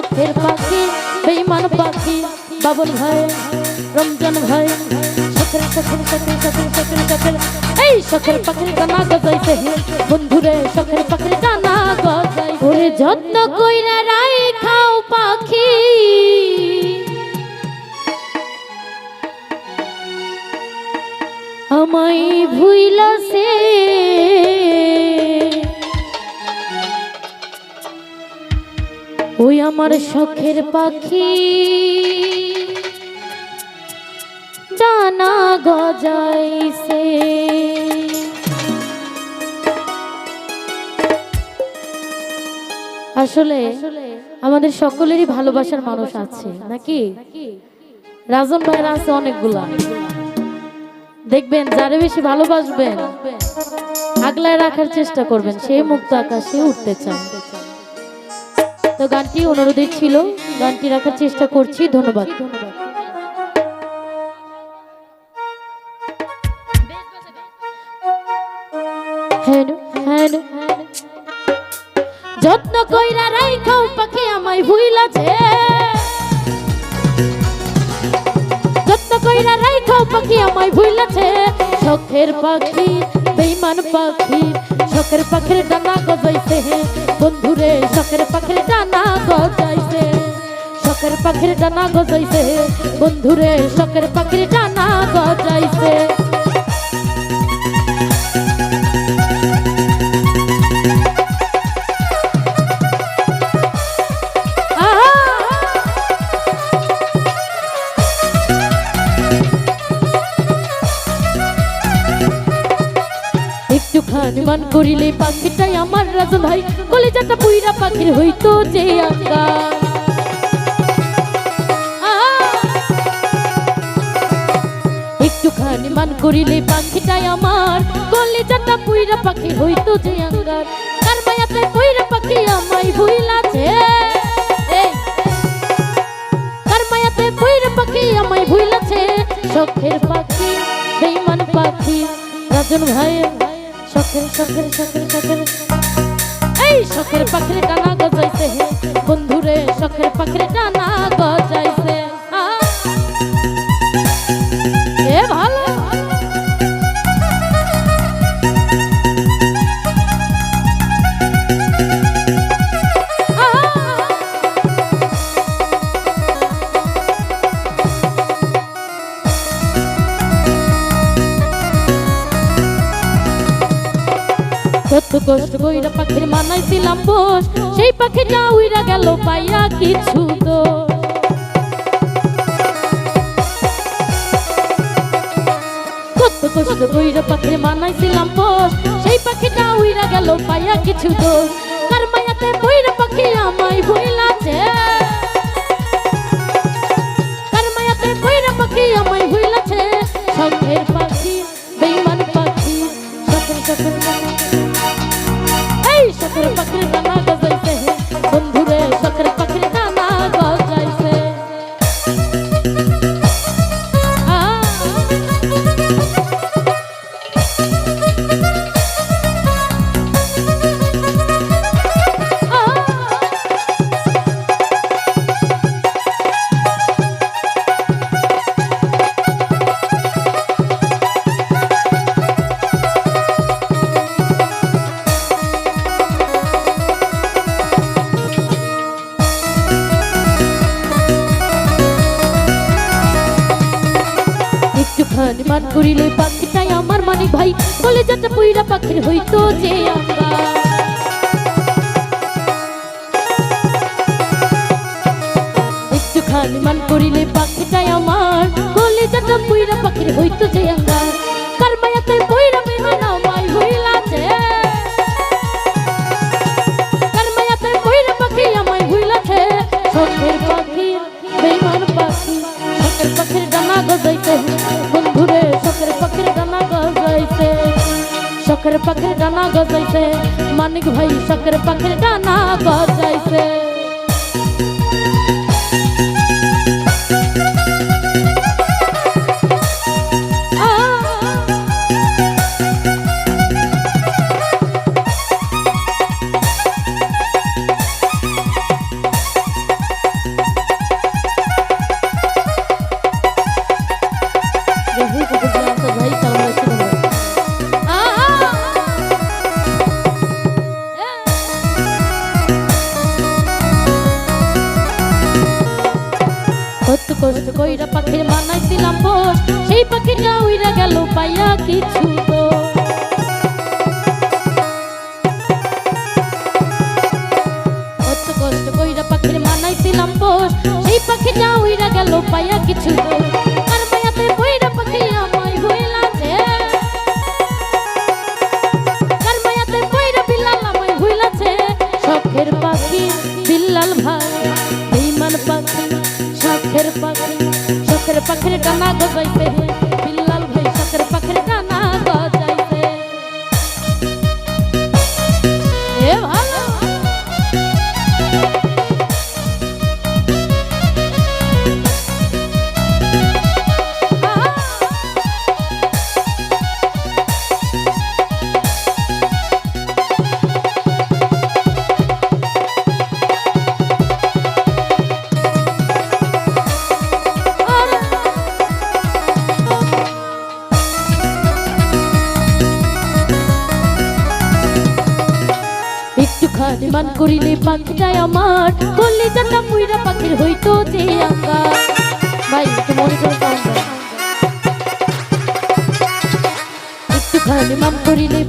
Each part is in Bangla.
শখের পাখি বেইমান পাখি, বাবুল ভাই, রমজান ভাই, শখের শখের শখের শখের শখের শখের, এই শখের পাখির গানা গজাইছে হে। বন্ধুরে, শখের পাখির গানা গজাই ওরে যত্ন কইরা রাই খাও পাখি। আমায় ভুইলাছে ওই আমার শখের পাখি। ডানা গজাইছে। আসলে আমাদের সকলেরই ভালোবাসার মানুষ আছে, নাকি? রাজন ভাইয়ের আছে অনেকগুলা। দেখবেন, যারে বেশি ভালোবাসবেন, আগলায় রাখার চেষ্টা করবেন সে মুক্ত আকাশে উঠতে চান। তো গানটি অনুরোধে ছিল। গানটি রাখার চেষ্টা করছি। ধন্যবাদ। হ্যাঁ যত্ন কইরা রাইখাও পাখি আমায় ভুইলাছে। যত্ন কইরা রাইখাও পাখি আমায় ভুইলাছে। শখের পাখি, বেইমান পাখি শখের পাখির ডানা গজাইছে। বন্ধুরে শখের পাখির ডানা গজাইছে। শখের পাখির ডানা গজাইছে। বন্ধুরে শখের পাখির ডানা গজাইছে। করিলে পাখিটাই আমার রাজ ভাই কলেজাটা পুইরা পাখির হইতো যে আঙ্গা একটুখানি মান করিলে পাখিটাই আমার। কলেজাটা পুইরা পাখি হইতো যে আঙ্গার কার মায়াতে পুইরা পাখি আমায় ভুইলাছে কার মায়াতে পুইরা পাখি আমায় ভুইলাছে শখের পাখি, বেইমান পাখি, রাজন ভাই। শখের শখের শখের শখের এই শখের পাখির ডানা গজাইছে বন্ধুরে শখের পাখির ডানা গজাইছে। কষ্ট কইরা পাখির মানাইছিলাম বস। সেই পাখিটা উইরা গেল, পাইয়া কিছু তো কত কষ্ট কইরা পাখির মানাইছিলাম বস। সেই পাখিটা উইরা গেল, পাইয়া কিছু দোষ। একটুখানি মান করিলে পাখিটাই আমার মানে ভাই। বলে, যাতে পুইরা পাখির হইতো যে আমরা। একটুখানি মান করিলে পাখিটাই আমার। বলে, যাতে পুইরা পাখির হইতো যে আমরা। মানিক ভাই শকের পাখির ডানা গজাইছে ভাই পাখির মানাইছিলাম বস সেই পাখিটা উইরা গেল পাইয়া কিছু কষ্ট কইরা পাখির মানাইছিলাম বস সেই পাখিটা উইরা গেল পাইয়া কিছু তো পাখির ডানা করিলে পাখিটাই আমার। করলে যাতা পুইরা পাখির হইতো যে আঙ্গা ভাই, একটু sound দাও। একটুখানি করিলে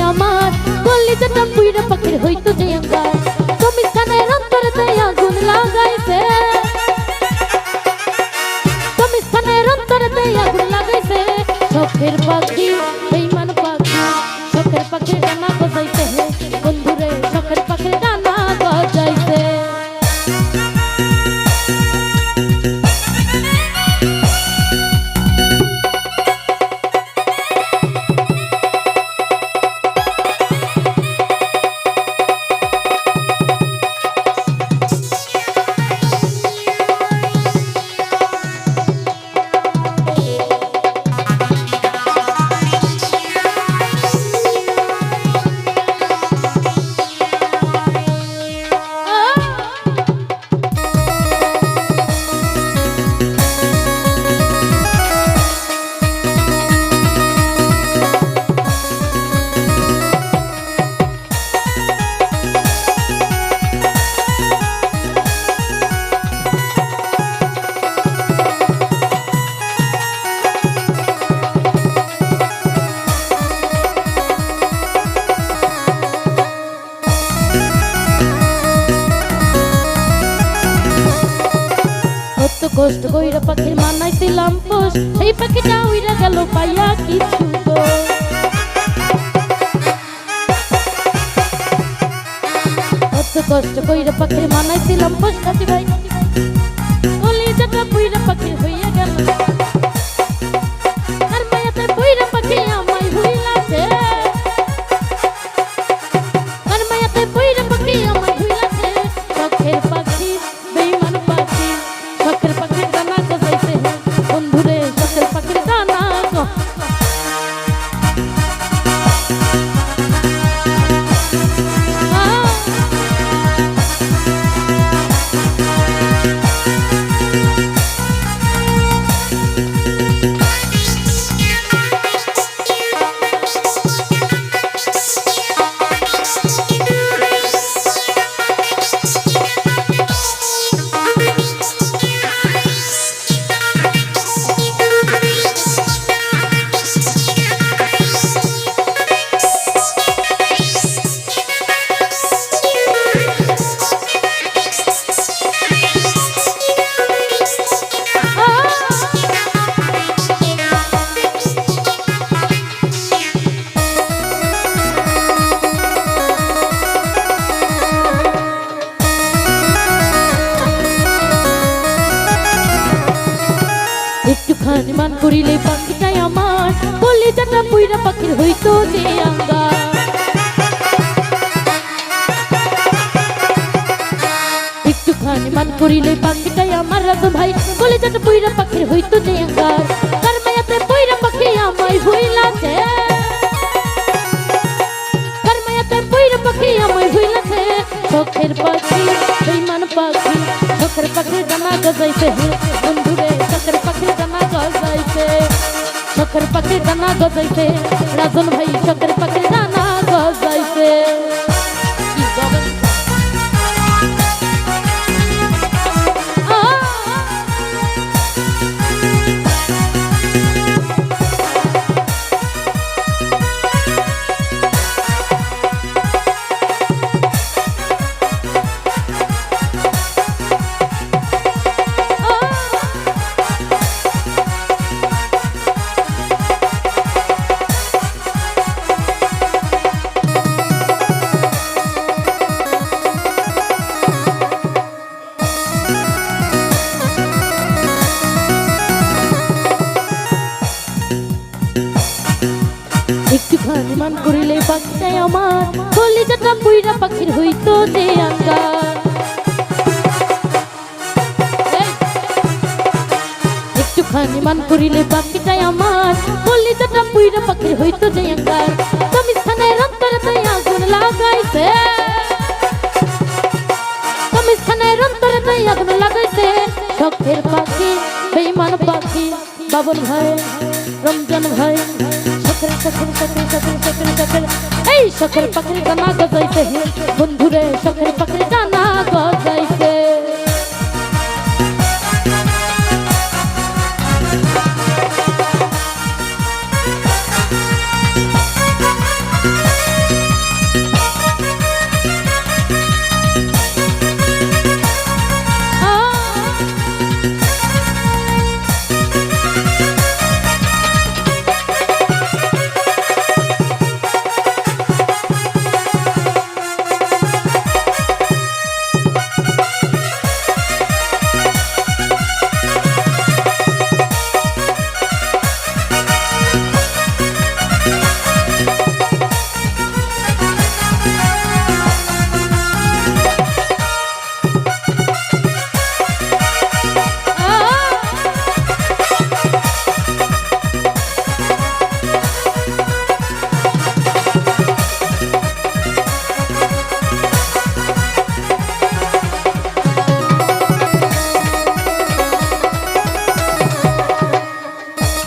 আমার। করলে চাটা কষ্ট কইরা পাখির মানাইছিলাম পোষ। সেই পাখিটা উইরা গেল পাইয়া কিছু কষ্ট কইরা পাখির মানাইছিলাম পোষ কাটি ভাই কলিজাটা পুইরা করিলে পাখিটাই আমার। বললে জানা পুইরা পাখির হইতো যে আঙ্গা। একটুখানি মান করিলে পাখিটাই আমার রাত ভাই। বলে যাটা পুইরা পাখির হইতো যে আঙ্গার। গজাইছে রাজন ভাই একটুখানি মান করিলে পাখিটাই আমার। কলিজাটা পুইরা পাখির হইতো যে আঙ্গার তুমি স্থানের অন্তরে তাই আগুন লাগাইছে। তুমি স্থানের অন্তরে তাই আগুন লাগাইছে। শখের পাখি বেইমান পাখি, বাবুল ভাই, রমজান ভাই, শখের শখের শখের শখের শখের শখের। এই শখের পাখির গানা গজাইছে হে বন্ধুরে, শখের পাখির গানা গজ